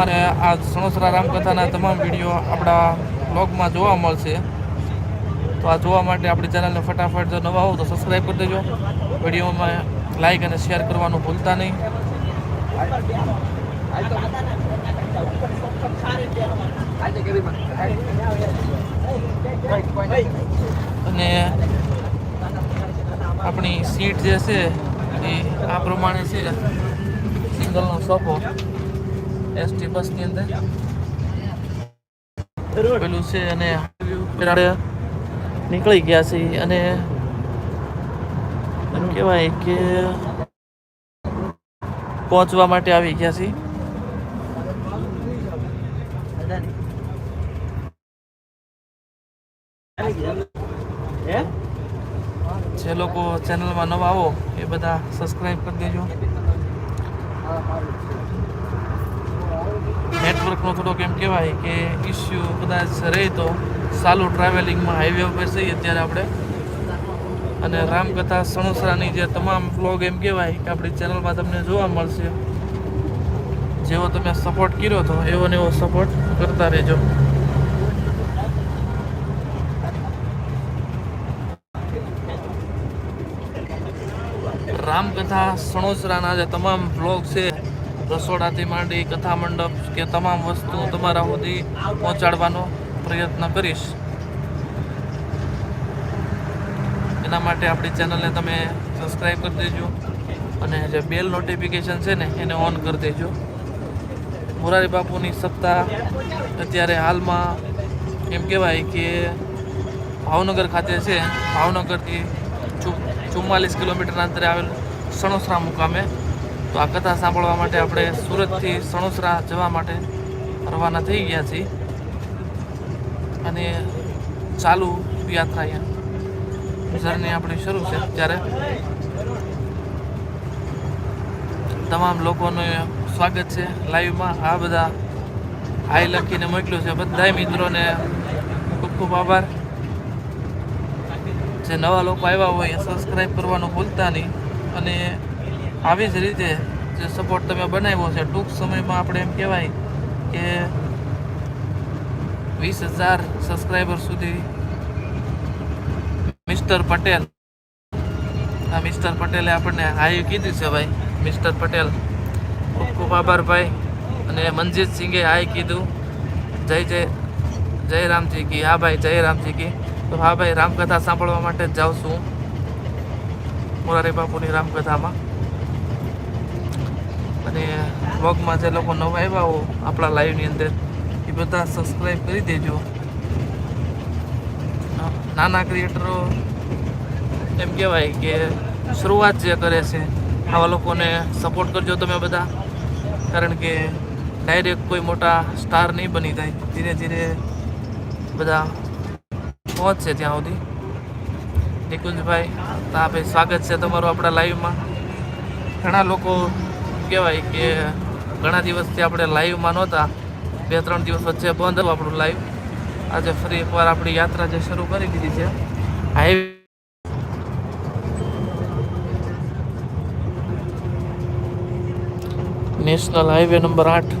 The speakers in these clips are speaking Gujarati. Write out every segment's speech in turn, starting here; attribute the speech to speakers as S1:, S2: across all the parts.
S1: તમારે આ સણોસરા રામકથાના તમામ વીડિયો આપણા બ્લોગમાં જોવા મળશે. તો આ જોવા માટે આપણી ચેનલને ફટાફટ જો નવા હો તો સબસ્ક્રાઈબ કરી દેજો. વિડીયોમાં લાઈક અને શેર કરવાનું ભૂલતા નહીં. અને આપણી સીટ જે છે એ આ પ્રમાણે છે. સિંગલનો સોફો એસટી બસની અંદર. પેલું છે અને નીકળી ગયા છે અને એમ કહેવાય કે પહોંચવા માટે આવી ગયા છે જે લોકો ચેનલમાં નવા આવો એ બધા સબસ્ક્રાઈબ કરી દેજો. નેટવર્કનો થોડોક એમ કહેવાય કે ઇસ્યુ કદાચ રહે તો સાલું ટ્રાવેલિંગમાં હાઈવે ઉપર જઈએ ત્યારે આપણે. અને રામકથા સણોસરાની જે તમામ વ્લોગ એમ કહેવાય કે આપણી ચેનલમાં તમને જોવા મળશે. જેવો તમે સપોર્ટ કર્યો હતો એવો ને એવો સપોર્ટ કરતા રહેજો. રામકથા સણોસરાના જે તમામ વ્લોગ છે રસોડાથી માંડી કથા મંડપ કે તમામ વસ્તુ તમારા સુધી પહોંચાડવાનો પ્રયત્ન કરીશ. એના માટે આપણી ચેનલને તમે સબસ્ક્રાઈબ કરી દેજો અને જે બેલ નોટિફિકેશન છે ને, એને ઓન કરી દેજો. મોરારી બાપુની સત્તા અત્યારે હાલમાં એમ કહેવાય કે ભાવનગર ખાતે છે. ભાવનગરથી ચુમ્માલીસ કિલોમીટર અંતરે આવેલું સણોસરા મુકામે તો આ કથા સાંભળવા માટે આપણે સુરતથી સણોસરા જવા માટે રવાના થઈ ગયા છીએ. અને ચાલુ યાત્રા અહીંયા. જર્ની આપણી શરૂ છે ત્યારે તમામ લોકોનું સ્વાગત છે લાઈવમાં. આ બધા હાઈ લખીને મોકલ્યું છે. બધાય મિત્રોને ખૂબ ખૂબ આભાર. જે નવા લોકો આવ્યા હોય એ સબસ્ક્રાઈબ કરવાનું ભૂલતા નહીં. અને આવી જ રીતે જે સપોર્ટ તમે બનાવ્યો છે, ટૂંક સમયમાં આપણે એમ કહેવાય કે વીસ હજાર સબસ્ક્રાઈબર સુધી મિસ્ટર પટેલ, આ મિસ્ટર પટેલે આપણને હાઈ કીધી છે ભાઈ, મિસ્ટર પટેલ. ખૂબ ખૂબ આભાર ભાઈ, અને મનજીત સિંઘે હાઈ કીધું. જય જય જય રામજી કી. હા ભાઈ, જય રામજી કી. તો હા ભાઈ, રામકથા સાંભળવા માટે જ જાઉં છું મોરારી બાપુની રામકથામાં. અને વ્લોગમાં જે લોકો નવા આવ્યા હો આપણા લાઈવની અંદર, એ બધા સબસ્ક્રાઈબ કરી દેજો. નાના ક્રિએટરો એમ કહેવાય કે શરૂઆત જે કરે છે, આવા લોકોને સપોર્ટ કરજો તમે બધા. કારણ કે ડાયરેક્ટ કોઈ મોટા સ્ટાર નહીં બની જાય. ધીરે ધીરે બધા પહોંચશે ત્યાં સુધી. નિકુંજભાઈ ભાઈ સ્વાગત છે તમારું આપણા લાઈવમાં ઘણા લોકો કહેવાય કે ઘણા દિવસથી આપણે લાઈવમાં નહોતા. બે, ત્રણ દિવસ વચ્ચે બંધ હતું આપણું લાઈવ આજે ફરી એકવાર આપણી યાત્રા જે શરૂ કરી દીધી છે. હાઈવે નેશનલ હાઈવે નંબર આઠ.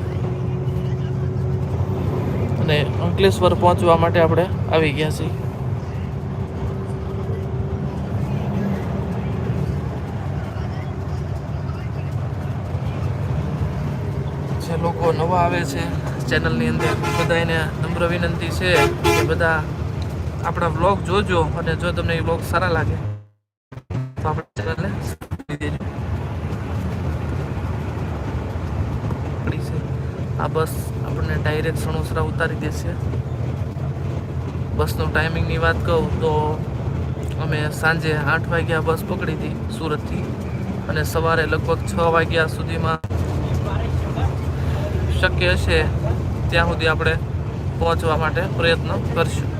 S1: અને અંકલેશ્વર પહોંચવા માટે આપણે આવી ગયા છીએ. જે લોકો નવા આવે છે. ચેનલની અંદર બધાને નમ્ર વિનંતી છે કે બધા આપણા વ્લોગ જોજો અને જો તમને એ વ્લોગ સારા લાગે, તો આપણે ચેનલને દેજો. છે. આ બસ આપણને ડાયરેક્ટ સણોસરા ઉતારી દેશે. બસનો ટાઈમિંગની વાત કહું તો અમે સાંજે આઠ વાગ્યા બસ પકડી હતી સુરતથી અને સવારે લગભગ છ વાગ્યા સુધીમાં શક્ય હશે ત્યાં સુધી આપણે પહોંચવા માટે પ્રયત્ન કરશું.